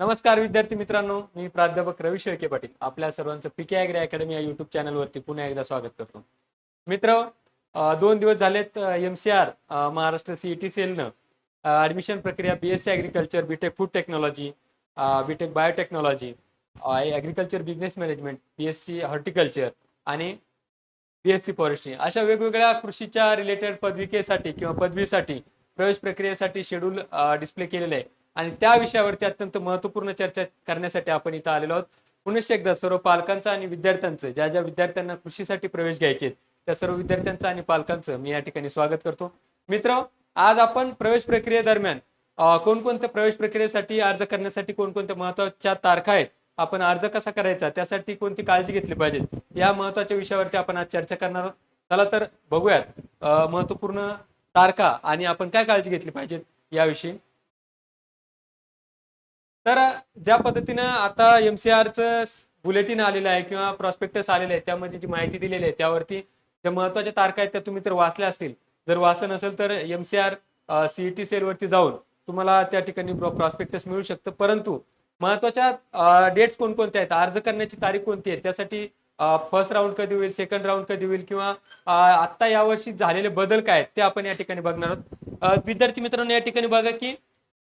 नमस्कार विद्यार्थी मित्रांनो. मी प्राध्यापक रवी शेळके पाटील. आपल्या सर्वांचं पीके अॅग्री अकॅडमी या युट्यूब चॅनलवरती पुन्हा एकदा स्वागत करतो. मित्र दोन दिवस झालेत M C R Maharashtra CET सेलनं ॲडमिशन प्रक्रिया B S C agriculture BTech food technology BTech biotechnology agriculture business management B S C horticulture आणि बी एस सी फॉरेस्ट्री अशा वेगवेगळ्या कृषीच्या रिलेटेड पदविकेसाठी किंवा पदवीसाठी प्रवेश प्रक्रियेसाठी शेड्यूल डिस्प्ले केलेले आहे. आणि त्या विषयावरती अत्यंत महत्त्वपूर्ण चर्चा करण्यासाठी आपण इथं आलेलो आहोत. पुनश्च एकदा सर्व पालकांचं आणि विद्यार्थ्यांचं ज्या ज्या विद्यार्थ्यांना कृषीसाठी प्रवेश घ्यायचे त्या सर्व विद्यार्थ्यांचं आणि पालकांचं मी या ठिकाणी स्वागत करतो. मित्र आज आपण प्रवेश प्रक्रियेदरम्यान कोणकोणत्या प्रवेश प्रक्रियेसाठी अर्ज करण्यासाठी कोणकोणत्या महत्त्वाच्या तारखा आहेत आपण अर्ज कसा करायचा त्यासाठी कोणती काळजी घेतली पाहिजे या महत्त्वाच्या विषयावरती आपण आज चर्चा करणार आहोत. चला तर बघूयात महत्त्वपूर्ण तारखा आणि आपण काय काळजी घेतली पाहिजे याविषयी. तर ज्या पद्धतीनं आता एमसीआरचं बुलेटिन आलेलं आहे किंवा प्रॉस्पेक्टस आलेलं आहे त्यामध्ये जी माहिती दिलेली आहे त्यावरती ज्या महत्त्वाच्या तारखा आहेत त्या तुम्ही तर वाचल्या असतील. जर वाचलं नसेल तर एमसीआर सीईटी सेलवरती जाऊन तुम्हाला त्या ठिकाणी प्रॉस्पेक्टस मिळू शकतं. परंतु महत्त्वाच्या डेट्स कोणकोणत्या आहेत? अर्ज करण्याची तारीख कोणती आहे? त्यासाठी फर्स्ट राऊंड कधी होईल सेकंड राऊंड कधी होईल किंवा आत्ता यावर्षी झालेले बदल काय आहेत ते आपण या ठिकाणी बघणार आहोत. विद्यार्थी मित्रांनो या ठिकाणी बघा की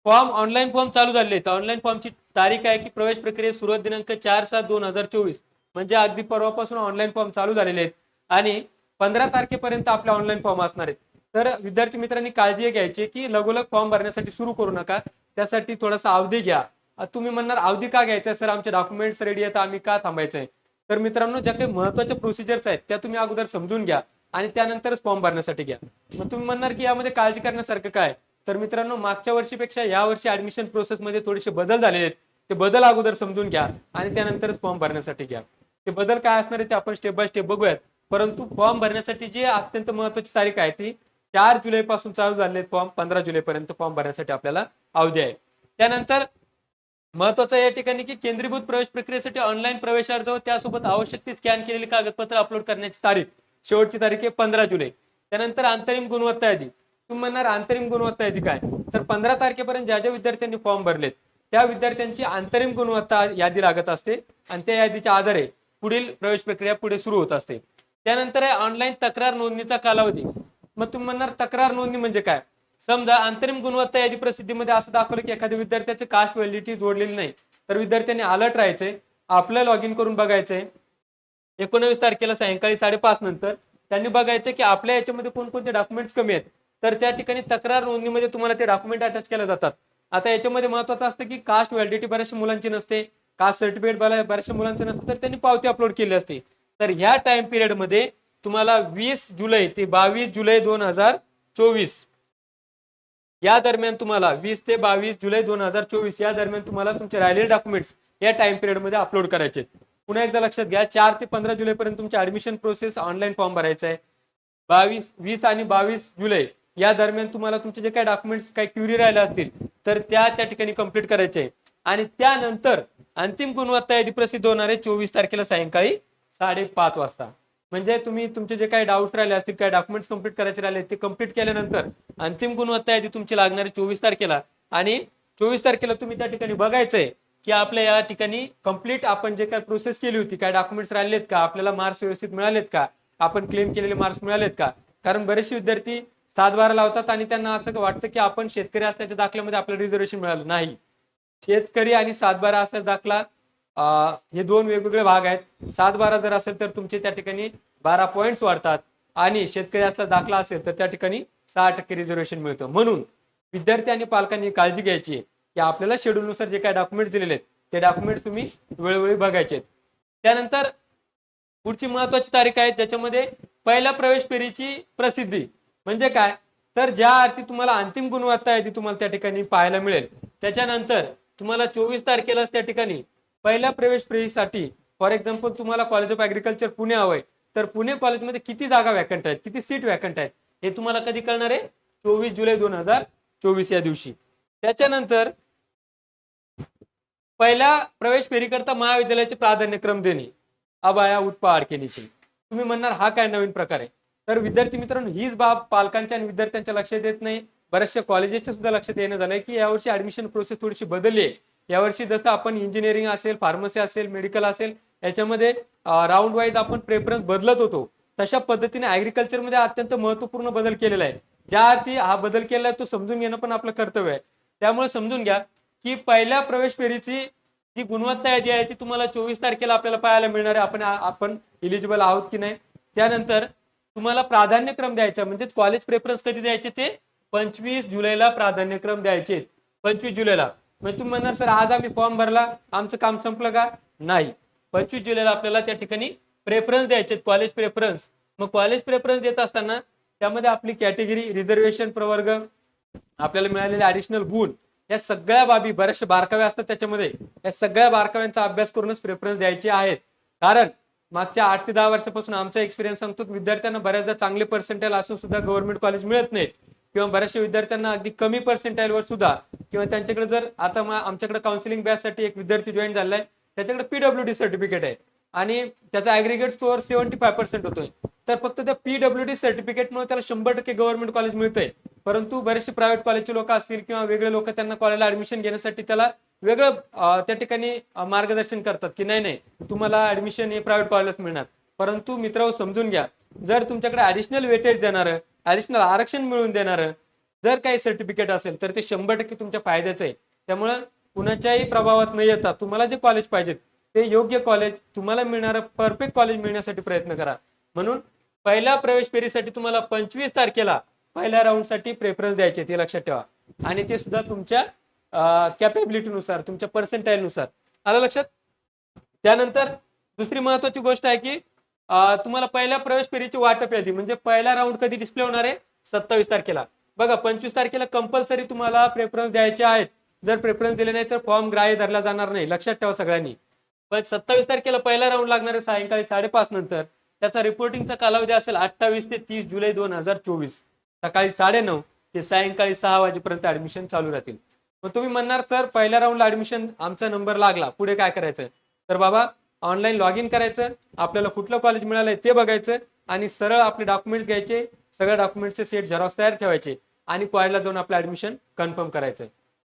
फॉर्म ऑनलाईन फॉर्म चालू झाले आहेत. ऑनलाईन फॉर्मची तारीख आहे की प्रवेश प्रक्रिया सुरुवात दिनांक चार सात दोन हजार चोवीस. म्हणजे अगदी परवापासून ऑनलाईन फॉर्म चालू झालेले आहेत. आणि पंधरा तारखेपर्यंत आपले ऑनलाईन फॉर्म असणार आहेत. तर विद्यार्थी मित्रांनी काळजी घ्यायची की लगोलग फॉर्म भरण्यासाठी सुरू करू नका. त्यासाठी थोडासा अवधी घ्या. तुम्ही म्हणणार अवधी का घ्यायचा सर आमचे डॉक्युमेंट्स रेडी आहेत आम्ही का थांबायचं आहे? तर मित्रांनो ज्या काही महत्त्वाच्या प्रोसिजर्स आहेत त्या तुम्ही अगोदर समजून घ्या आणि त्यानंतरच फॉर्म भरण्यासाठी घ्या. मग तुम्ही म्हणणार की यामध्ये काळजी करण्यासारखं काय? तर मित्रांनो मागच्या वर्षीपेक्षा या वर्षी ऍडमिशन प्रोसेसमध्ये थोडेसे बदल झालेले आहेत. ते बदल अगोदर समजून घ्या आणि त्यानंतरच फॉर्म भरण्यासाठी घ्या. ते बदल काय असणार आहे ते आपण स्टेप बाय स्टेप बघूयात. परंतु फॉर्म भरण्यासाठी जी अत्यंत महत्वाची तारीख आहे ती चार जुलै पासून चालू झालेले फॉर्म पंधरा जुलै पर्यंत फॉर्म भरण्यासाठी आपल्याला अवधी आहे. त्यानंतर महत्वाचं या ठिकाणी की केंद्रीभूत प्रवेश प्रक्रियेसाठी ऑनलाईन प्रवेश अर्ज व त्यासोबत आवश्यक ती स्कॅन केलेली कागदपत्र अपलोड करण्याची तारीख. शेवटची तारीख आहे पंधरा जुलै. त्यानंतर अंतरिम गुणवत्ता यादी. तुम्ही म्हणणार अंतरिम गुणवत्ता यादी काय तर पंधरा तारखेपर्यंत ज्या ज्या विद्यार्थ्यांनी फॉर्म भरलेत त्या विद्यार्थ्यांची अंतरिम गुणवत्ता यादी लागत असते आणि त्या यादीच्या आधारे पुढील प्रवेश प्रक्रिया पुढे सुरू होत असते. त्यानंतर आहे ऑनलाईन तक्रार नोंदणीचा कालावधी. मग तुम्ही म्हणणार तक्रार नोंदणी म्हणजे काय? समजा अंतरिम गुणवत्ता यादी प्रसिद्धीमध्ये असं दाखवलं की एखाद्या विद्यार्थ्याचे कास्ट व्हॅलिडिटी जोडलेली नाही तर विद्यार्थ्यांनी अलर्ट राहायचंय आपलं लॉग इन करून बघायचंय. एकोणवीस तारखेला सायंकाळी साडेपाच नंतर त्यांनी बघायचं की आपल्या याच्यामध्ये कोणकोणते डॉक्युमेंट्स कमी आहेत. तर त्या ठिकाणी तक्रार नोंदणीमध्ये तुम्हाला ते डॉक्युमेंट अटॅच केल्या जातात. आता याच्यामध्ये महत्वाचं असतं की कास्ट व्हॅलिडिटी बऱ्याचशा मुलांची नसते कास्ट सर्टिफिकेट बऱ्याचशा मुलांचं नसतं तर त्यांनी पावती अपलोड केली असते. तर ह्या टाइम पिरियडमध्ये तुम्हाला वीस जुलै ते बावीस जुलै दोन हजार चोवीस या दरम्यान तुम्हाला वीस ते बावीस जुलै दोन हजार चोवीस या दरम्यान तुम्हाला तुमचे राहिलेले डॉक्युमेंट्स या टाइम पिरियडमध्ये अपलोड करायचे. पुन्हा एकदा लक्षात घ्या चार ते पंधरा जुलै पर्यंत तुमची ऍडमिशन प्रोसेस ऑनलाईन फॉर्म भरायचा आहे. बावीस वीस आणि बावीस जुलै या दरम्यान तुम्हाला तुमचे जे काही डॉक्युमेंट्स काही क्युरी राहिले असतील तर त्या त्या ठिकाणी कंप्लीट करायचे आहे. आणि त्यानंतर अंतिम गुणवत्ता यादी प्रसिद्ध होणार आहे चोवीस तारखेला सायंकाळी साडेपाच वाजता. म्हणजे तुम्ही तुमचे जे काही डाऊट्स राहिले असतील काही डॉक्युमेंट्स कंप्लीट करायचे राहिले ते कंप्लीट केल्यानंतर अंतिम गुणवत्ता यादी तुमची लागणार आहे चोवीस तारखेला. आणि चोवीस तारखेला तुम्ही त्या ठिकाणी बघायचंय की आपल्या या ठिकाणी कंप्लीट आपण जे काय प्रोसेस केली होती काय डॉक्युमेंट्स राहिलेत का? आपल्याला मार्क्स व्यवस्थित मिळालेत का? आपण क्लेम केलेले मार्क्स मिळालेत का? कारण बरेचसे विद्यार्थी सातबारा लावतात आणि त्यांना असं वाटतं की आपण शेतकरी असल्याच्या दाखल्यामध्ये आपल्याला रिझर्वेशन मिळालं. नाही. शेतकरी आणि सातबारा असल्याचा दाखला हे दोन वेगवेगळे भाग आहेत. सातबारा जर असेल तर तुमचे त्या ठिकाणी बारा पॉईंट्स वाढतात आणि शेतकरी असला दाखला असेल तर त्या ठिकाणी सहा टक्के रिझर्वेशन मिळतं. म्हणून विद्यार्थी आणि पालकांनी काळजी घ्यायची आहे की आपल्याला शेड्यूलनुसार जे काही डॉक्युमेंट्स दिलेले आहेत ते डॉक्युमेंट्स तुम्ही वेळोवेळी बघायचे आहेत. त्यानंतर पुढची महत्वाची तारीख आहे ज्याच्यामध्ये पहिल्या प्रवेश फेरीची प्रसिद्धी. म्हणजे काय? तर ज्या अर्थी तुम्हाला अंतिम गुणवत्ता आहे ती तुम्हाला त्या ठिकाणी पाहायला मिळेल. त्याच्यानंतर तुम्हाला चोवीस तारखेलाच त्या ठिकाणी पहिल्या प्रवेश प्रवेशसाठी फॉर एक्झाम्पल तुम्हाला कॉलेज ऑफ ऍग्रिकल्चर पुणे हवंय. तर पुणे कॉलेजमध्ये किती जागा वॅकंट आहेत? किती सीट वॅकंट आहेत? हे तुम्हाला कधी कळणार आहे? चोवीस जुलै दोन हजार चोवीस या दिवशी. त्याच्यानंतर पहिल्या प्रवेश फेरीकरता महाविद्यालयाचे प्राधान्यक्रम देणे. अबाया उत्पा अडकेनीची तुम्ही म्हणणार हा काय नवीन प्रकार आहे? तर विद्यार्थी मित्रांनो हीच बाब पालकांच्या आणि विद्यार्थ्यांच्या लक्षात येत नाही. बऱ्याचशा कॉलेजेसच्या सुद्धा लक्षात येणं झालंय की यावर्षी ऍडमिशन प्रोसेस थोडीशी बदलली आहे. यावर्षी जसं आपण इंजिनिअरिंग असेल फार्मसी असेल मेडिकल असेल याच्यामध्ये राऊंड वाईज आपण प्रेफरन्स बदलत होतो. तशा पद्धतीने ऍग्रिकल्चरमध्ये मध्ये अत्यंत महत्त्वपूर्ण बदल केलेला आहे. ज्या अर्थी हा बदल केलेला आहे तो समजून घेणं पण आपलं कर्तव्य आहे. त्यामुळे समजून घ्या की पहिल्या प्रवेश फेरीची जी गुणवत्ता आहे ती आहे ती तुम्हाला चोवीस तारखेला आपल्याला पाहायला मिळणार आहे. आपण आपण इलिजिबल आहोत की नाही. त्यानंतर तुम्हाला प्राधान्यक्रम द्यायचा म्हणजेच कॉलेज प्रेफरन्स कधी द्यायचे ते? पंचवीस जुलैला प्राधान्यक्रम द्यायचे. पंचवीस जुलैला. म्हणजे तुम्ही म्हणणार सर आज आम्ही फॉर्म भरला. आमचं काम संपलं का? नाही. पंचवीस जुलैला आपल्याला त्या ठिकाणी प्रेफरन्स द्यायचे कॉलेज प्रेफरन्स मग कॉलेज प्रेफरन्स देत असताना त्यामध्ये आपली कॅटेगरी रिझर्वेशन प्रवर्ग आपल्याला मिळालेले ऍडिशनल गुण या सगळ्या बाबी बऱ्याचशा बारकावे असतात त्याच्यामध्ये. या सगळ्या बारकाव्यांचा अभ्यास करूनच प्रेफरन्स द्यायचे आहेत. कारण मागच्या आठ ते दहा वर्षापासून आमचा एक्सपिरियन्स सांगतो विद्यार्थ्यांना बऱ्याचदा चांगले पर्सेंटेज असून सुद्धा गव्हर्नमेंट कॉलेज मिळत नाहीत. किंवा बऱ्याचशा विद्यार्थ्यांना अगदी कमी पर्सेंटाईलवर सुद्धा किंवा त्यांच्याकडे जर आता आमच्याकडे काउन्सिलिंग बॅचसाठी एक विद्यार्थी जॉईन झालाय त्याच्याकडे पीडब्ल्यू डी सर्टिफिकेट आहे. आणि त्याचा aggregate score seventy five percent होतोय. तर फक्त त्या पीडब्ल्यू डी सर्टिफिकेटमुळे त्याला शंभर टक्के गव्हर्नमेंट कॉलेज मिळतंय. परंतु बरेचसे प्रायव्हेट कॉलेजचे लोक असतील किंवा वेगळे लोक त्यांना कॉलेजला ऍडमिशन घेण्यासाठी त्याला वेगळं त्या ठिकाणी मार्गदर्शन करतात की नाही नाही तुम्हाला ऍडमिशन हे प्रायव्हेट कॉलेजलाच मिळणार. परंतु मित्र समजून घ्या जर तुमच्याकडे ऍडिशनल वेटेज देणारं ऍडिशनल आरक्षण मिळवून देणारं जर काही सर्टिफिकेट असेल तर ते शंभर टक्के तुमच्या फायद्याचं आहे. त्यामुळं कुणाच्याही प्रभावात न येता तुम्हाला जे कॉलेज पाहिजेत ते योग्य कॉलेज तुम्हाला मिळणारं परफेक्ट कॉलेज मिळण्यासाठी प्रयत्न करा. म्हणून पहिल्या प्रवेश फेरीसाठी तुम्हाला पंचवीस तारखेला पहिल्या राऊंडसाठी प्रेफरन्स द्यायचे ते लक्षात ठेवा. आणि ते सुद्धा तुमच्या कॅपेबिलिटीनुसार तुमच्या पर्सेंटाईलनुसार आलं लक्षात? त्यानंतर दुसरी महत्वाची गोष्ट आहे की तुम्हाला पहिल्या प्रवेश फेरीची वाटप यादी म्हणजे पहिला राऊंड कधी डिस्प्ले होणार आहे? सत्तावीस तारखेला. बघा पंचवीस तारखेला कंपल्सरी तुम्हाला प्रेफरन्स द्यायचे आहेत. जर प्रेफरन्स दिले नाही तर फॉर्म ग्राह्य धरला जाणार नाही. लक्षात ठेवा सगळ्यांनी. पण सत्तावीस तारखेला पहिला राऊंड लागणार आहे सायंकाळी साडेपाच नंतर. त्याचा रिपोर्टिंगचा कालावधी असेल अठ्ठावीस ते तीस जुलै दोन हजार चोवीस. सकाळी साडेनऊ ते सायंकाळी सहा वाजेपर्यंत ऍडमिशन चालू राहतील. मग तुम्ही म्हणणार सर पहिल्या राऊंडला ऍडमिशन आमचा नंबर लागला. पुढे काय करायचं? तर बाबा ऑनलाईन लॉग इन करायचं आपल्याला कुठलं कॉलेज मिळालंय ते बघायचं आणि सरळ आपले डॉक्युमेंट्स घ्यायचे सगळ्या डॉक्युमेंट्सचे सेट झेरॉक्स तयार ठेवायचे आणि कॉलेजला जाऊन आपलं ऍडमिशन कन्फर्म करायचं.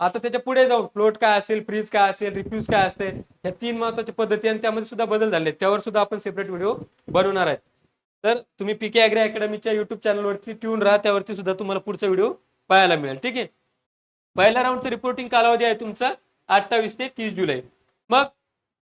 आता त्याच्या पुढे जाऊन फ्लोट काय असेल फ्रीज काय असेल रिफ्यूज काय असते या तीन महत्त्वाच्या पद्धती आणि त्यामध्ये सुद्धा बदल झाले त्यावर सुद्धा आपण सेपरेट व्हिडिओ बनवणार आहेत. तर तुम्ही पीके अॅग्री अकॅडमीच्या युट्यूब चॅनलवरती ट्यून राहा त्यावरती सुद्धा तुम्हाला पुढचा व्हिडिओ पाहायला मिळेल. ठीक आहे? पहिल्या राऊंडचं रिपोर्टिंग कालावधी आहे तुमचा अठ्ठावीस ते तीस जुलै. मग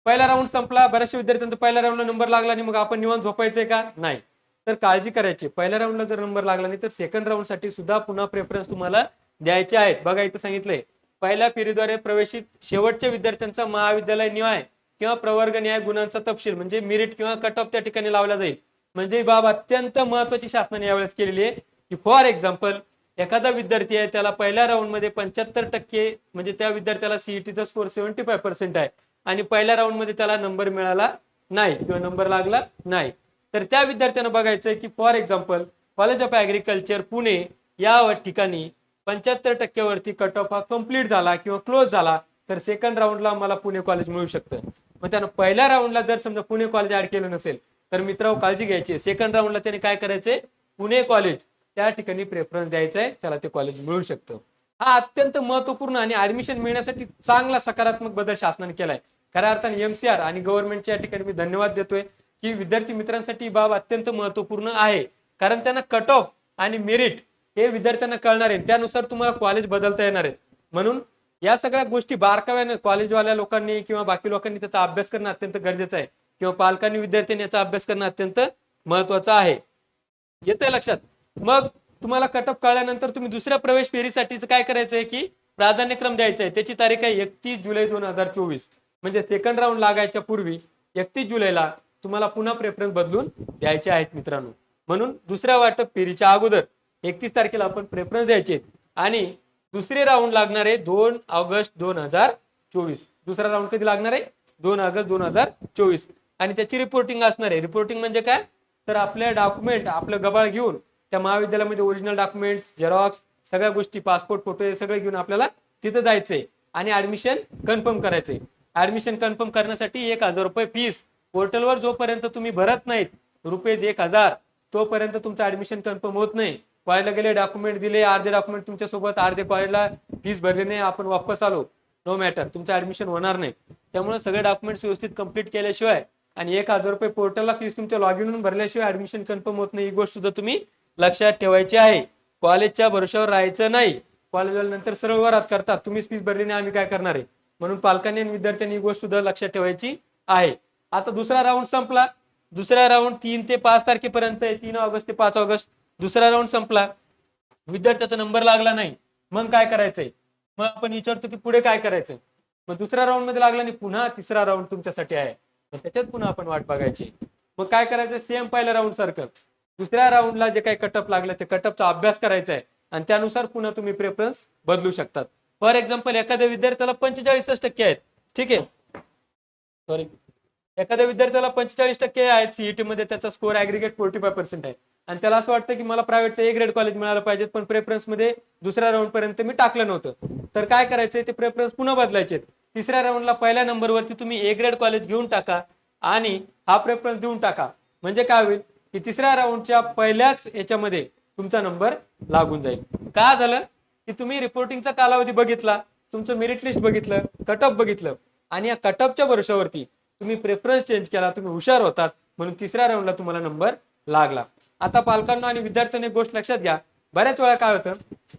पहिला राऊंड संपला बऱ्याचशा विद्यार्थ्यांचा पहिल्या राऊंडला नंबर लागला आणि मग आपण निवांत झोपायचंय का? नाही. तर काळजी करायची. पहिल्या राऊंडला जर नंबर लागला नाही तर सेकंड राऊंडसाठी सुद्धा पुन्हा प्रेफरन्स तुम्हाला द्यायचे आहेत. बघा इथं सांगितलंय. पहिल्या फेरीद्वारे प्रवेशित शेवटच्या विद्यार्थ्यांचा महाविद्यालय निवाय किंवा प्रवर्ग न्याय गुणांचा तपशील म्हणजे मेरिट किंवा कट ऑफ त्या ठिकाणी लावला जाईल. म्हणजे ही बाब अत्यंत महत्वाची शासनाने यावेळेस केलेली आहे. की फॉर एक्झाम्पल एखादा विद्यार्थी आहे त्याला पहिल्या राऊंडमध्ये पंच्याहत्तर टक्के म्हणजे त्या विद्यार्थ्याला सीईटीचा स्कोर सेव्हन्टी फाय पर्सेंट आहे. आणि पहिल्या राऊंडमध्ये त्याला नंबर मिळाला नाही किंवा नंबर लागला नाही. तर त्या विद्यार्थ्यांना बघायचंय की for example college of agriculture Pune या ठिकाणी पंच्याहत्तर टक्क्यावरती कट ऑफ हा कंप्लीट झाला किंवा क्लोज झाला तर सेकंड राऊंडला मला पुणे कॉलेज मिळू शकतं. मग त्यानं पहिल्या राऊंडला जर समजा पुणे कॉलेज ऍड केलं नसेल तर मित्रांनो काळजी घ्यायची सेकंड राऊंडला त्याने काय करायचंय? पुणे कॉलेज त्या ठिकाणी प्रेफरन्स द्यायचा आहे त्याला ते कॉलेज मिळू शकतं. हा अत्यंत महत्त्वपूर्ण आणि ऍडमिशन मिळण्यासाठी चांगला सकारात्मक बदल शासनाने केलाय. खऱ्या अर्थाने एमसीआर आणि गव्हर्नमेंटच्या या ठिकाणी मी धन्यवाद देतोय की विद्यार्थी मित्रांसाठी ही बाब अत्यंत महत्त्वपूर्ण आहे. कारण त्यांना कट ऑफ आणि मेरिट हे विद्यार्थ्यांना कळणार आहे. त्यानुसार तुम्हाला कॉलेज बदलता येणार आहे. म्हणून या सगळ्या गोष्टी बारकाव्याने कॉलेजवाल्या लोकांनी किंवा बाकी लोकांनी त्याचा अभ्यास करणं अत्यंत गरजेचं आहे. किंवा पालकांनी विद्यार्थ्यांनी याचा अभ्यास करणं अत्यंत महत्वाचं आहे. येतंय लक्षात? मग तुम्हाला कटअप कळल्यानंतर तुम्ही दुसऱ्या प्रवेश फेरीसाठीच काय करायचंय की प्राधान्यक्रम द्यायचा आहे. त्याची तारीख आहे एकतीस जुलै दोन हजार चोवीस. म्हणजे सेकंड राऊंड लागायच्या पूर्वी एकतीस जुलैला तुम्हाला पुन्हा प्रेफरन्स बदलून द्यायचे आहेत मित्रांनो. म्हणून दुसऱ्या वाटप फेरीच्या अगोदर एकतीस तारखेला आपण प्रेफरन्स द्यायचे. आणि दुसरे राऊंड लागणार आहे दोन ऑगस्ट दोन हजार चोवीस. दुसरा राऊंड कधी लागणार आहे? दोन ऑगस्ट दोन हजार चोवीस. आणि त्याची रिपोर्टिंग असणार आहे. रिपोर्टिंग म्हणजे काय? तर आपले डॉक्युमेंट आपलं गबाळ घेऊन त्या महाविद्यालयामध्ये ओरिजिनल डॉक्युमेंट्स झेरॉक्स सगळ्या गोष्टी पासपोर्ट फोटो हे सगळं घेऊन आपल्याला तिथं जायचंय. आणि ऍडमिशन कन्फर्म करायचंय. ऍडमिशन कन्फर्म करण्यासाठी एक हजार रुपये फीस पोर्टलवर जोपर्यंत तुम्ही भरत नाहीत रुपीज एक हजार तोपर्यंत तुमचं ऍडमिशन कन्फर्म होत नाही. कॉलेजला गेले डॉक्युमेंट दिले अर्धे डॉक्युमेंट तुमच्यासोबत अर्धे कॉलेजला फीस भरली नाही आपण वापस आलो. नो मॅटर तुमचं ऍडमिशन होणार नाही. त्यामुळे सगळे डॉक्युमेंट्स व्यवस्थित कंप्लीट केल्याशिवाय आणि एक हजार रुपये पोर्टलला फीस तुमच्या लॉग इन भरल्याशिवाय ऍडमिशन कन्फर्म होत नाही. ही गोष्ट सुद्धा तुम्ही लक्षात ठेवायची आहे कॉलेजच्या भरोशावर राहायचं नाही कॉलेजला नंतर सरळ वरात करतात तुम्हीच फीस भरली नाही आम्ही काय करणार आहे? म्हणून पालकांनी आणि विद्यार्थ्यांनी ही गोष्ट सुद्धा लक्षात ठेवायची आहे. आता दुसरा राऊंड संपला. दुसरा राऊंड तीन ते पाच तारखेपर्यंत आहे तीन ऑगस्ट ते पाच ऑगस्ट. दुसरा राऊंड संपला. विद्यार्थ्याचा नंबर लागला नाही. मग काय करायचंय? मग आपण विचारतो की पुढे काय करायचंय? मग दुसऱ्या राऊंडमध्ये लागला नाही पुन्हा तिसरा राऊंड तुमच्यासाठी आहे. मग त्याच्यात पुन्हा आपण वाट बघायची. मग काय करायचं सेम पहिल्या राऊंड सारखं दुसऱ्या राऊंडला जे काही कटअप लागलं ते कटअपचा अभ्यास करायचा आहे. आणि त्यानुसार पुन्हा तुम्ही प्रेफरन्स बदलू शकतात. फॉर एक्झाम्पल एखाद्या विद्यार्थ्याला पंचेचाळीसच टक्के आहेत. ठीक आहे? सॉरी एखाद्या विद्यार्थ्याला पंचेचाळीस टक्के आहेत सीईटी मध्ये त्याचा score aggregate forty five percent आहे. आणि त्याला असं वाटतं की मला प्रायव्हेटचं ए ग्रेड कॉलेज मिळालं पाहिजे पण प्रेफरन्समध्ये दुसऱ्या राऊंड पर्यंत मी टाकलं नव्हतं. तर काय करायचंय? ते प्रेफरन्स पुन्हा बदलायचे तिसऱ्या राऊंडला पहिल्या नंबरवरती तुम्ही ए ग्रेड कॉलेज घेऊन टाका आणि हा प्रेफरन्स देऊन टाका. म्हणजे काय होईल? की तिसऱ्या राऊंडच्या पहिल्याच याच्यामध्ये तुमचा नंबर लागून जाईल. का झालं? की तुम्ही रिपोर्टिंगचा कालावधी बघितला तुमचं मेरिट लिस्ट बघितलं कटअप बघितलं आणि या कटअपच्या भरोशावरती तुम्ही प्रेफरन्स चेंज केला तुम्ही हुशार होतात म्हणून तिसऱ्या राऊंडला तुम्हाला नंबर लागला. आता पालकांना आणि विद्यार्थ्यांनी एक गोष्ट लक्षात घ्या. बऱ्याच वेळा काय होतं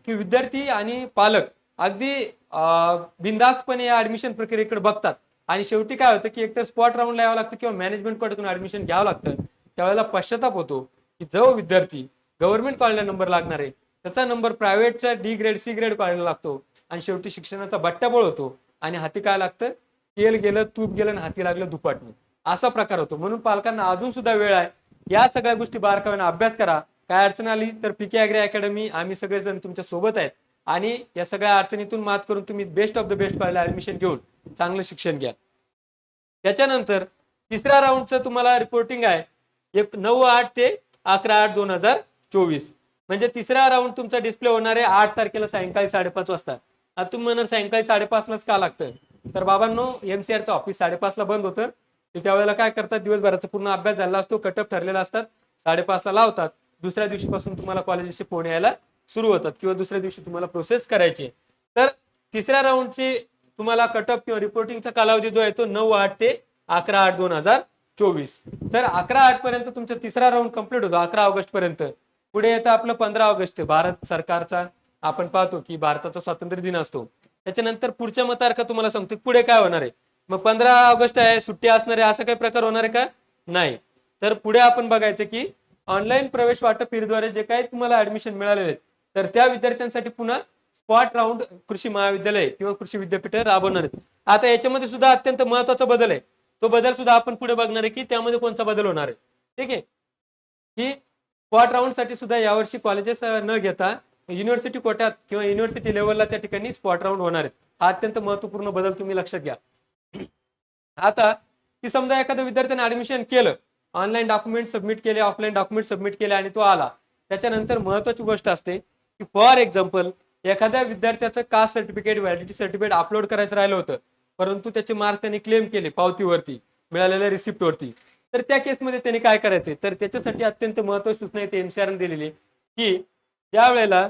की विद्यार्थी आणि पालक अगदी बिंदास्तपणे बिनधास्तपणे या ऍडमिशन प्रक्रियेकडे बघतात. आणि शेवटी काय होतं की एकतर स्पॉट राऊंडला यावं लागतं किंवा मॅनेजमेंटकडून ऍडमिशन घ्यावं लागतं. त्यावेळेला पश्चाताप होतो की जो विद्यार्थी गव्हर्नमेंट कॉलेजला नंबर लागणार आहे त्याचा नंबर प्रायव्हेटच्या डी ग्रेड सी ग्रेड कॉलेजला लागतो. आणि शेवटी शिक्षणाचा बट्ट्याबोळ होतो आणि हाती काय लागतं? तेल गेलं तूप गेलं आणि हाती लागलं दुपाटणी असा प्रकार होतो. म्हणून पालकांना अजून सुद्धा वेळ आहे या सगळ्या गोष्टी बारकाव्याने अभ्यास करा. काय अडचण आली तर पीके अॅग्री अकॅडमी आम्ही सगळेजण तुमच्यासोबत आहेत. आणि या सगळ्या अडचणीतून मात करून तुम्ही बेस्ट ऑफ द बेस्ट कॉलेजला ऍडमिशन घेऊन चांगलं शिक्षण घ्या. त्याच्यानंतर तिसऱ्या राऊंडचं तुम्हाला रिपोर्टिंग आहे. एक नऊ आठ ते अकरा आठ दोन हजार चोवीस. म्हणजे तिसरा राऊंड तुमचा डिस्प्ले होणार आहे आठ तारखेला सायंकाळी साडेपाच वाजता. आता तुम्ही म्हणणार सायंकाळी साडेपाचलाच का लागतं तर बाबांनो एमसीआरचं ऑफिस साडेपाचला बंद होतं. ते त्यावेळेला काय करतात? दिवसभराचा पूर्ण अभ्यास झाला असतो कटअप ठरलेला असतात साडेपाचला लावतात. दुसऱ्या दिवशीपासून तुम्हाला कॉलेजचे फोन यायला सुरू होतात किंवा दुसऱ्या दिवशी तुम्हाला प्रोसेस करायची. तर तिसऱ्या राऊंडची तुम्हाला कटअप किंवा रिपोर्टिंगचा कालावधी जो आहे तो नऊ आठ ते अकरा आठ दोन हजार चोवीस. तर अकरा आठ पर्यंत तुमचा तिसरा राऊंड कंप्लीट होतो अकरा ऑगस्ट पर्यंत. पुढे येतं आपलं पंधरा ऑगस्ट. भारत सरकारचा आपण पाहतो की भारताचा स्वातंत्र्य दिन असतो. त्याच्यानंतर पुढच्या मतारखा तुम्हाला सांगतो पुढे काय होणार आहे? मग पंधरा ऑगस्ट आहे सुट्टी असणार आहे असा काही प्रकार होणार आहे का? नाही. तर पुढे आपण बघायचं की ऑनलाईन प्रवेश वाटप फीरद्वारे जे काही तुम्हाला ऍडमिशन मिळालेले आहेत तर त्या विद्यार्थ्यांसाठी पुन्हा स्पॉट राऊंड कृषी महाविद्यालय किंवा कृषी विद्यापीठ राबवणार आहेत. आता याच्यामध्ये सुद्धा अत्यंत महत्त्वाचा बदल आहे. तो बदल सुद्धा आपण पुढे बघणार आहे की त्यामध्ये कोणता बदल होणार आहे. ठीक आहे? की स्पॉट राऊंडसाठी सुद्धा यावर्षी कॉलेजेस न घेता युनिव्हर्सिटी कोट्यात किंवा युनिव्हर्सिटी लेवलला त्या ठिकाणी स्पॉट राऊंड होणार आहेत. हा अत्यंत महत्त्वपूर्ण बदल तुम्ही लक्षात घ्या. आता की समजा एखाद्या विद्यार्थ्याने ऍडमिशन केलं ऑनलाईन डॉक्युमेंट सबमिट केले ऑफलाईन डॉक्युमेंट सबमिट केले आणि तो आला त्याच्यानंतर महत्वाची गोष्ट असते की फॉर एक्झाम्पल एखाद्या विद्यार्थ्याचं caste certificate validity certificate upload करायचं राहिलं होतं परंतु त्याचे मार्क्स त्यांनी क्लेम केले पावतीवरती मिळालेल्या रिसिप्ट वरती. तर त्या केसमध्ये त्यांनी काय करायचंय? तर त्याच्यासाठी अत्यंत महत्वाची सूचना इथे एमसीआरने दिलेली की ज्या वेळेला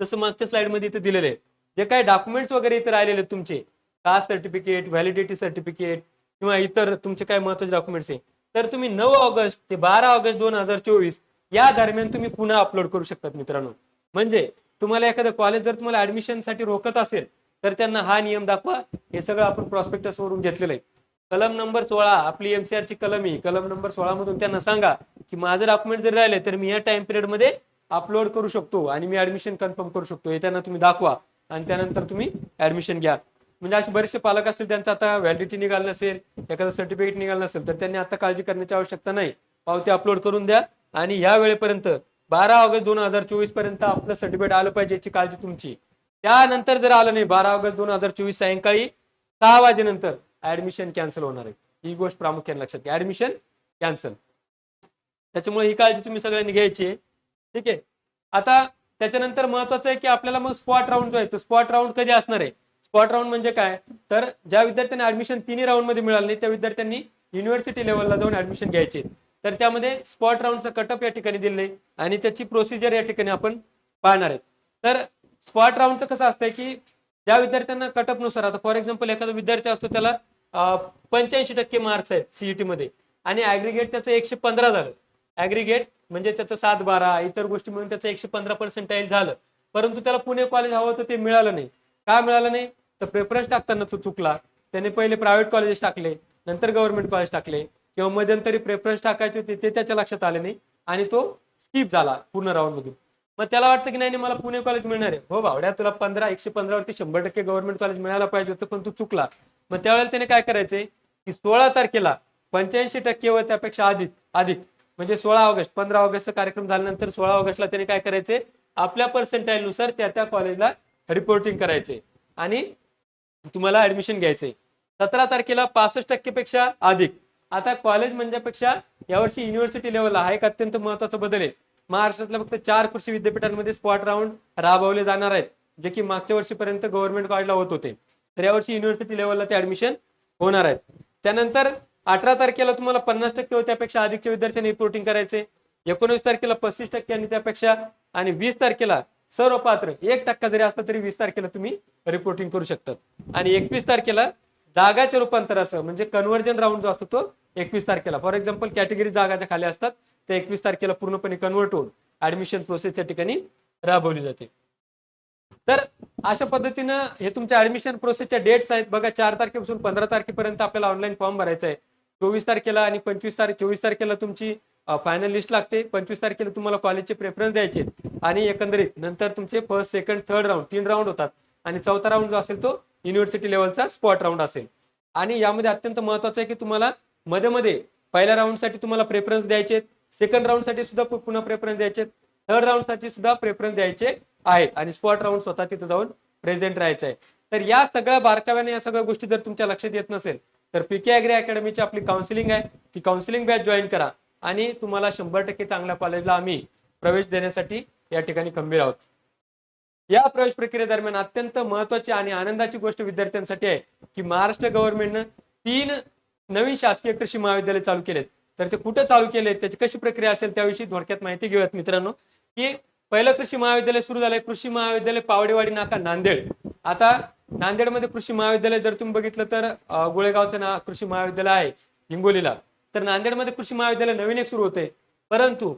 जसं मागच्या स्लाइडमध्ये इथे दिलेले जे काही डॉक्युमेंट्स वगैरे इथे राहिलेले तुमचे कास्ट सर्टिफिकेट व्हॅलिडिटी सर्टिफिकेट किंवा इतर तुमचे काय महत्त्वाचे डॉक्युमेंट्स आहे. तर तुम्ही नऊ ऑगस्ट ते बारा ऑगस्ट दोन हजार चोवीस या दरम्यान तुम्ही पुन्हा अपलोड करू शकतात मित्रांनो. म्हणजे तुम्हाला एखादं कॉलेज जर तुम्हाला ऍडमिशनसाठी रोखत असेल तर त्यांना हा नियम दाखवा. हे सगळं आपण प्रॉस्पेक्टस वरून घेतलेलं आहे. कलम नंबर सोळा आपली एमसीआर ची कलम आहे. कलम नंबर सोळा मधून त्यांना सांगा की माझं डॉक्युमेंट जर राहिले तर मी या टाइम पिरियडमध्ये अपलोड करू शकतो आणि मी ऍडमिशन कन्फर्म करू शकतो. हे त्यांना तुम्ही दाखवा आणि त्यानंतर तुम्ही ऍडमिशन घ्या. म्हणजे असे बरेचसे पालक असतील त्यांचं आता व्हॅलिडिटी निघाल नसेल एखादं सर्टिफिकेट निघाल नसेल तर त्यांनी आता काळजी करण्याची आवश्यकता नाही. पावती अपलोड करून द्या आणि या वेळेपर्यंत बारा ऑगस्ट दोन हजार चोवीसपर्यंत आपलं सर्टिफिकेट आलं पाहिजे याची काळजी तुमची. त्यानंतर जर आलं नाही बारा ऑगस्ट दोन हजार चोवीस सायंकाळी सहा वाजेनंतर ऍडमिशन कॅन्सल होणार आहे. ही गोष्ट प्रामुख्याने लक्षात घ्या. ऍडमिशन कॅन्सल त्याच्यामुळे ही काळजी तुम्ही सगळ्यांनी घ्यायची आहे. ठीक आहे. आता त्याच्यानंतर महत्वाचं आहे की आपल्याला मग स्पॉट राऊंड जो आहे तो स्पॉट राऊंड कधी असणार आहे? स्पॉट राऊंड म्हणजे काय? तर ज्या विद्यार्थ्यांना ऍडमिशन तिन्ही राऊंडमध्ये मिळालं नाही त्या विद्यार्थ्यांनी युनिव्हर्सिटी लेवलला जाऊन ऍडमिशन घ्यायचे. तर त्यामध्ये स्पॉट राऊंडचा कटअप या ठिकाणी दिले आणि त्याची प्रोसिजर या ठिकाणी आपण पाहणार आहेत. तर स्पॉट राऊंडचं कसं असतंय की ज्या विद्यार्थ्यांना कटअपनुसार आता फॉर एक्झाम्पल एखादा विद्यार्थी असतो त्याला पंच्याऐंशी टक्के मार्क्स आहेत सीईटी मध्ये आणि ऍग्रिगेट त्याचं एकशे पंधरा झालं. ऍग्रिगेट म्हणजे त्याचं सात बारा इतर गोष्टी मिळून त्याचं एकशे पंधरा पर्सेंटाईल झालं. परंतु त्याला पुणे कॉलेज हवं होतं ते मिळालं नाही. का मिळालं नाही? तर प्रेफरन्स टाकताना तो चुकला. त्याने पहिले प्रायव्हेट कॉलेजेस टाकले नंतर गव्हर्नमेंट कॉलेज टाकले. किंवा मध्यंतरी प्रेफरन्स टाकायचे होते ते त्याच्या लक्षात आले नाही आणि तो स्किप झाला पूर्ण राऊंड मधून. मग त्याला वाटतं की नाही मला पुणे कॉलेज मिळणार आहे. हो बावड्या तुला पंधरा एकशे पंधरावरती शंभर टक्के गव्हर्नमेंट कॉलेज मिळायला पाहिजे होतं पण तू चुकला. मग त्यावेळेला त्याने काय करायचंय की सोळा तारखेला पंच्याऐंशी टक्के व त्यापेक्षा अधिक अधिक म्हणजे सोळा ऑगस्ट पंधरा ऑगस्टचा कार्यक्रम झाल्यानंतर सोळा ऑगस्टला त्याने काय करायचे आपल्या पर्सेंटाईलनुसार त्या त्या कॉलेजला रिपोर्टिंग करायचे. आणि तुम्हाला ऍडमिशन घ्यायचंय. सतरा तारखेला पासष्ट टक्केपेक्षा अधिक. आता कॉलेज म्हणण्यापेक्षा यावर्षी युनिव्हर्सिटी लेवलला हा एक अत्यंत महत्त्वाचा बदल आहे. महाराष्ट्रातल्या फक्त चार कृषी विद्यापीठांमध्ये स्पॉट राऊंड राबवले जाणार आहेत जे की मागच्या वर्षीपर्यंत गव्हर्नमेंट कॉलेजला होत होते. तर यावर्षी युनिव्हर्सिटी लेवलला ते ऍडमिशन होणार आहेत. त्यानंतर अठरा तारखेला तुम्हाला पन्नास टक्के त्यापेक्षा अधिकच्या विद्यार्थ्यांनी रिपोर्टिंग करायचे. एकोणवीस तारखेला पस्तीस टक्के आणि त्यापेक्षा आणि वीस तारखेला सर्व पात्र एक टक्का जरी असला तरी वीस तारखेला तुम्ही रिपोर्टिंग करू शकतात. आणि एकवीस तारखेला जागाच्या रूपांतरासह म्हणजे कन्व्हर्जन राऊंड जो असतो तो एकवीस तारखेला. फॉर एक्झाम्पल कॅटेगरी जागाच्या खाली असतात ते एकवीस तारखेला पूर्णपणे कन्वर्ट होऊन ऍडमिशन प्रोसेस त्या ठिकाणी राबवली जाते. तर अशा पद्धतीनं हे तुमच्या ऍडमिशन प्रोसेसच्या डेट्स आहेत. बघा चार तारखेपासून पंधरा तारखेपर्यंत आपल्याला ऑनलाईन फॉर्म भरायचा आहे. चोवीस तारखेला आणि पंचवीस तारीख चोवीस तारखेला तुमची फायनल लिस्ट लागते. पंचवीस तारखेला तुम्हाला कॉलेजचे प्रेफरन्स द्यायचे आणि एकंदरीत नंतर तुमचे फर्स्ट सेकंड थर्ड राऊंड तीन राऊंड होतात. आणि चौथा राऊंड जो असेल तो युनिव्हर्सिटी लेवलचा स्पॉट राऊंड असेल. आणि यामध्ये अत्यंत महत्वाचं आहे की तुम्हाला मध्ये मध्ये पहिल्या राऊंडसाठी तुम्हाला प्रेफरन्स द्यायचे सेकंड राऊंडसाठी सुद्धा पुन्हा प्रेफरन्स द्यायचे थर्ड राऊंडसाठी सुद्धा प्रेफरन्स द्यायचे आहेत. आणि स्पॉट राऊंड स्वतः तिथे जाऊन प्रेझेंट राहायचं आहे. तर या सगळ्या बारकाव्याने या सगळ्या गोष्टी जर तुमच्या लक्षात येत नसेल तर पीके अॅग्री अकॅडमीची आपली काउन्सिलिंग आहे. ती काउन्सिलिंग बॅच जॉईन करा. आणि तुम्हाला शंभर टक्के चांगल्या कॉलेजला आम्ही प्रवेश देण्यासाठी या ठिकाणी खंबीर आहोत. या प्रवेश प्रक्रियेदरम्यान अत्यंत महत्वाची आणि आनंदाची गोष्ट विद्यार्थ्यांसाठी आहे की महाराष्ट्र गव्हर्नमेंटनं तीन नवीन शासकीय कृषी महाविद्यालय चालू केलेत. तर ते कुठे चालू केले त्याची कशी प्रक्रिया असेल त्याविषयी थोडक्यात माहिती घेऊयात मित्रांनो. की पहिलं कृषी महाविद्यालय सुरू झालंय. कृषी महाविद्यालय पावडेवाडी नाका नांदेड. आता नांदेडमध्ये कृषी महाविद्यालय जर तुम्ही बघितलं तर गोळेगावचं ना कृषी महाविद्यालय आहे हिंगोलीला. तर नांदेडमध्ये कृषी महाविद्यालय नवीन एक सुरू होते परंतु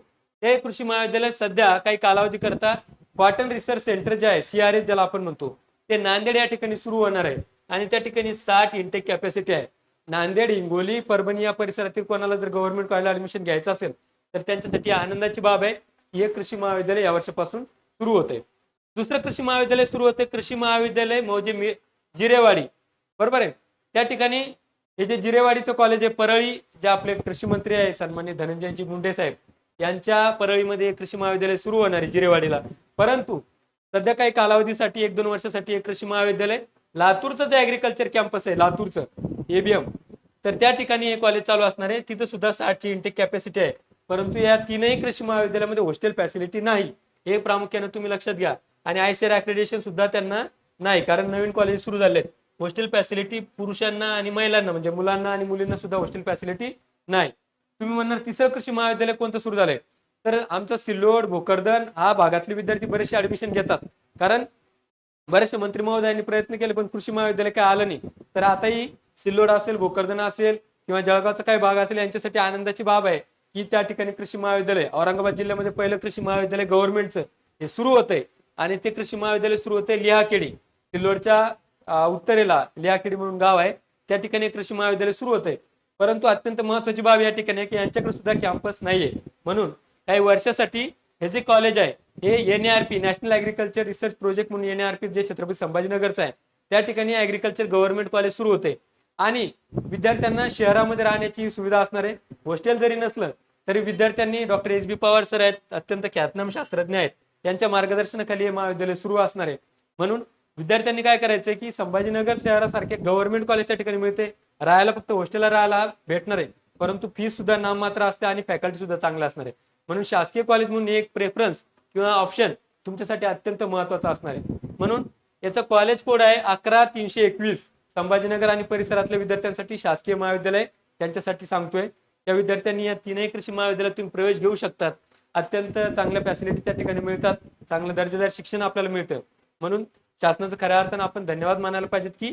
हे कृषी महाविद्यालय सध्या काही कालावधी करता कॉटन रिसर्च सेंटर जे आहे सीआरएस ज्याला आपण म्हणतो ते नांदेड या ठिकाणी सुरू होणार आहे. आणि त्या ठिकाणी साठ इंटेक कॅपॅसिटी आहे. नांदेड हिंगोली परभणी या परिसरातील कोणाला जर गव्हर्नमेंट कॉलेजला ऍडमिशन घ्यायचं असेल तर त्यांच्यासाठी आनंदाची बाब आहे हे कृषी महाविद्यालय या वर्षापासून सुरू होते दुसरं कृषी महाविद्यालय सुरू होते. कृषी महाविद्यालय मौजे जिरेवाडी. बरोबर आहे? त्या ठिकाणी हे जे जिरेवाडीचं कॉलेज आहे परळी जे आपले कृषी मंत्री आहे सन्मान्य धनंजयजी मुंडे साहेब यांच्या परळीमध्ये कृषी महाविद्यालय सुरू होणार आहे जिरेवाडीला. परंतु सध्या काही कालावधीसाठी एक दोन वर्षासाठी एक कृषी महाविद्यालय लातूरचं जे ऍग्रिकल्चर कॅम्पस आहे लातूरचं एबीएम तर त्या ठिकाणी हे कॉलेज चालू असणार आहे. तिथं सुद्धा साठची इंटेक कॅपॅसिटी आहे. परंतु या तीनही कृषी महाविद्यालयामध्ये हॉस्टेल फॅसिलिटी नाही. हे प्रामुख्याने तुम्ही लक्षात घ्या. आणि आयसीआर अक्रेडिशन सुद्धा त्यांना नाही कारण नवीन कॉलेज सुरू झाले हॉस्टेल फॅसिलिटी पुरुषांना आणि महिलांना म्हणजे मुलांना आणि मुलींना सुद्धा हॉस्टेल फॅसिलिटी नाही. तुम्ही म्हणणार तिसरं कृषी महाविद्यालय कोणतं सुरू झालंय? तर आमचं सिल्लोड भोकरदन हा भागातले विद्यार्थी बरेचसे ऍडमिशन घेतात. कारण बरेचसे मंत्री महोदयांनी प्रयत्न केले पण कृषी महाविद्यालय काय आलं नाही. तर आताही सिल्लोड असेल भोकरदन असेल किंवा जळगावचा काही भाग असेल यांच्यासाठी आनंदाची बाब आहे की त्या ठिकाणी कृषी महाविद्यालय औरंगाबाद जिल्ह्यामध्ये पहिलं कृषी महाविद्यालय गव्हर्नमेंटचं हे सुरू होतंय. आणि ते कृषी महाविद्यालय सुरू होते लिहाखेडी. सिल्लोडच्या उत्तरेला लिहाखेडी म्हणून गाव आहे. त्या ठिकाणी कृषी महाविद्यालय सुरू होते. परंतु अत्यंत महत्वाची बाब या ठिकाणी आहे की यांच्याकडे सुद्धा कॅम्पस नाहीये. म्हणून काही वर्षासाठी हे जे कॉलेज आहे हे NRP national agriculture research project म्हणून एनआरपी जे छत्रपती संभाजीनगरचं आहे त्या ठिकाणी अॅग्रिकल्चर गव्हर्नमेंट कॉलेज सुरू होते. आणि विद्यार्थ्यांना शहरामध्ये राहण्याची सुविधा असणार आहे. हॉस्टेल जरी नसलं तरी विद्यार्थ्यांनी doctor S B Pawar sir आहेत अत्यंत ख्यातनाम शास्त्रज्ञ आहेत. यांच्या मार्गदर्शनाखाली हे महाविद्यालय सुरू असणार आहे. म्हणून विद्यार्थ्यांनी काय करायचंय की संभाजीनगर शहरासारखे गव्हर्नमेंट कॉलेज त्या ठिकाणी मिळते. राहायला फक्त हॉस्टेलला राहायला भेटणार आहे. परंतु फीस सुद्धा नाममात्र असते आणि फॅकल्टी सुद्धा चांगला असणार आहे. म्हणून शासकीय कॉलेज म्हणून एक प्रेफरन्स किंवा ऑप्शन तुमच्यासाठी अत्यंत महत्त्वाचा असणार आहे. म्हणून याचा कॉलेज कोड आहे अकरा तीनशे एकवीस. संभाजीनगर आणि परिसरातल्या विद्यार्थ्यांसाठी शासकीय महाविद्यालय त्यांच्यासाठी सांगतोय. त्या विद्यार्थ्यांनी या तीनही कृषी महाविद्यालयात तुम्ही प्रवेश घेऊ शकतात. अत्यंत चांगल्या फॅसिलिटी त्या ठिकाणी मिळतात. चांगलं दर्जेदार शिक्षण आपल्याला मिळतं. म्हणून शासनाचं खऱ्या अर्थानं आपण धन्यवाद मानायला पाहिजेत की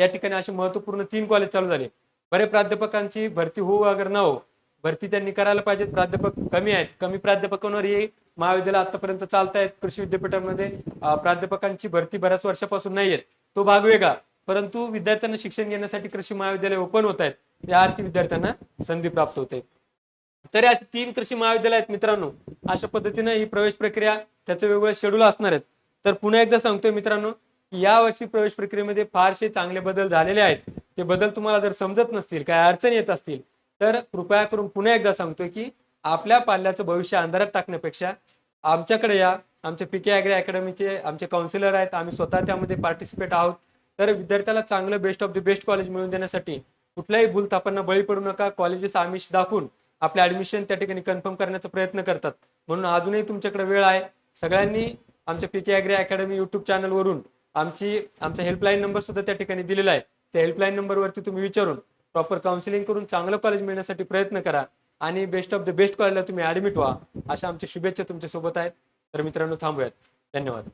या ठिकाणी असे महत्त्वपूर्ण तीन कॉलेज चालू झाले. बरे प्राध्यापकांची भरती होऊ अगर न हो भरती त्यांनी करायला पाहिजेत. प्राध्यापक कमी आहेत. कमी प्राध्यापकांवर हे महाविद्यालय आतापर्यंत चालत आहेत कृषी विद्यापीठामध्ये प्राध्यापकांची भरती बऱ्याच वर्षापासून नाही आहेत तो भाग वेगळा. परंतु विद्यार्थ्यांना शिक्षण घेण्यासाठी कृषी महाविद्यालय ओपन होत आहेत. त्या आर्थिक विद्यार्थ्यांना संधी प्राप्त होते. तरी असे तीन कृषी महाविद्यालय आहेत मित्रांनो. अशा पद्धतीने ही प्रवेश प्रक्रिया त्याचं वेगवेगळं शेड्यूल असणार आहेत. तर पुन्हा एकदा सांगतोय मित्रांनो या वर्षी प्रवेश प्रक्रियेमध्ये फारसे चांगले बदल झालेले आहेत. ते बदल तुम्हाला जर समजत नसतील काय अडचणी येत असतील तर कृपया करून पुन्हा एकदा सांगतोय की आपल्या पाल्याचं भविष्य अंधारात टाकण्यापेक्षा आमच्याकडे या. आमचे पी के अॅग्री अकॅडमीचे आमचे काउन्सिलर आहेत. आम्ही स्वतः त्यामध्ये पार्टिसिपेट आहोत. तर विद्यार्थ्याला चांगलं best of the best college मिळवून देण्यासाठी कुठल्याही भूलथापांना बळी पडू नका. कॉलेजेस आमिष दाखवून आपले ऍडमिशन त्या ठिकाणी कन्फर्म करण्याचा प्रयत्न करतात. म्हणून अजूनही तुमच्याकडे वेळ आहे. सगळ्यांनी आमच्या P K agri academy YouTube चॅनलवरून आमची आमचा हेल्पलाईन नंबर सुद्धा त्या ठिकाणी दिलेला आहे. त्या हेल्पलाईन नंबरवरती तुम्ही विचारून प्रॉपर काउन्सिलिंग करून चांगलं कॉलेज मिळण्यासाठी प्रयत्न करा आणि बेस्ट ऑफ द बेस्ट कॉलेजला तुम्ही ऍडमिट व्हा. अशा आमच्या शुभेच्छा तुमच्यासोबत आहेत. तर मित्रांनो थांबूयात. धन्यवाद.